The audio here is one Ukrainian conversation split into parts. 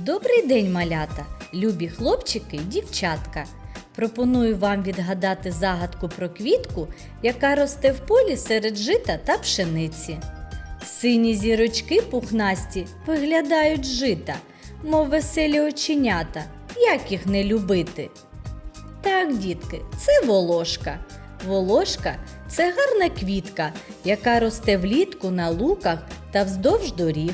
Добрий день, малята, любі хлопчики й дівчатка. Пропоную вам відгадати загадку про квітку, яка росте в полі серед жита та пшениці. Сині зірочки пухнасті виглядають жита, мов веселі оченята. Як їх не любити? Так, дітки, це волошка. Волошка це гарна квітка, яка росте влітку на луках та вздовж доріг.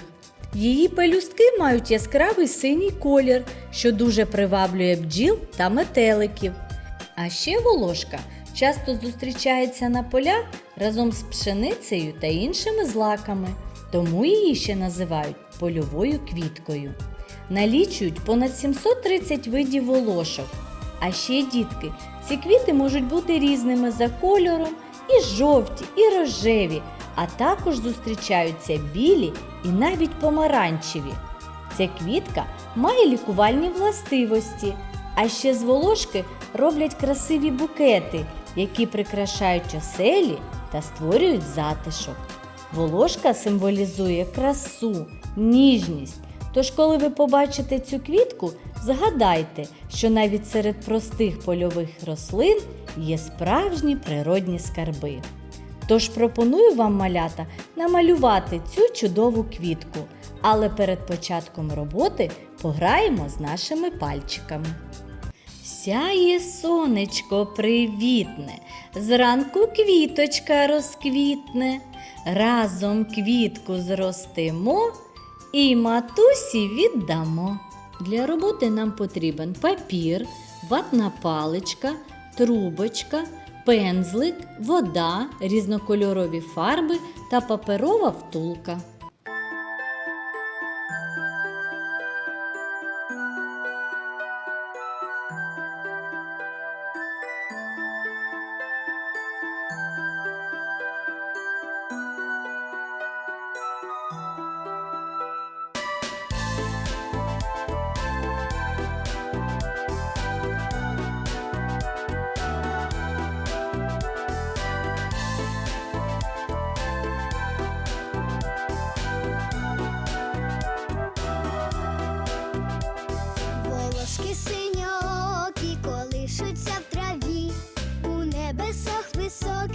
Її пелюстки мають яскравий синій колір, що дуже приваблює бджіл та метеликів. А ще волошка часто зустрічається на полях разом з пшеницею та іншими злаками, тому її ще називають польовою квіткою. Налічують понад 730 видів волошок. А ще, дітки, ці квіти можуть бути різними за кольором, і жовті, і рожеві, а також зустрічаються білі і навіть помаранчеві. Ця квітка має лікувальні властивості, а ще з волошки роблять красиві букети, які прикрашають оселі та створюють затишок. Волошка символізує красу, ніжність. Тож, коли ви побачите цю квітку, згадайте, що навіть серед простих польових рослин є справжні природні скарби. Тож пропоную вам, малята, намалювати цю чудову квітку, але перед початком роботи пограємо з нашими пальчиками. Сяє сонечко привітне, зранку квіточка розквітне, разом квітку зростимо і матусі віддамо. Для роботи нам потрібен папір, ватна паличка, трубочка, пензлик, вода, різнокольорові фарби та паперова втулка.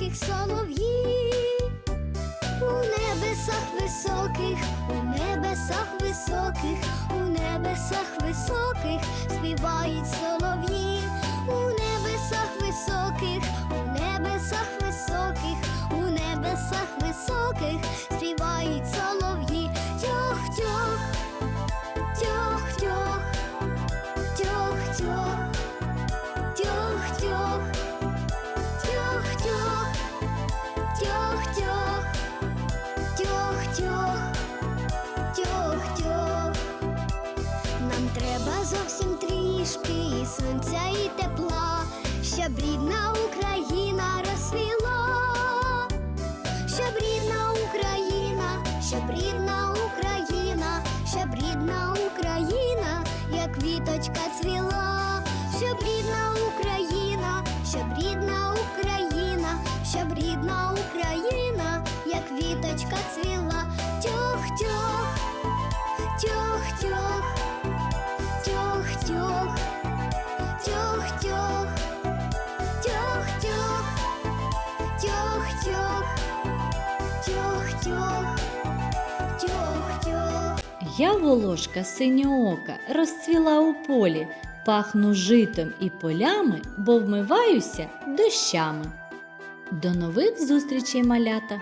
Високих солов'ї, у небесах високих, у небесах високих, у зовсім трішки і сонця, і тепла, щоб рідна Україна розсвіла, щоб рідна Україна, щоб рідна Україна, щоб рідна Україна, як квіточка цвіла, щоб рідна Україна, щоб рідна Україна, щоб рідна Україна, як квіточка цвіла, тьох-тьох. Я волошка синьоока розцвіла у полі, пахну житом і полями, бо вмиваюся дощами. До нових зустрічей, малята!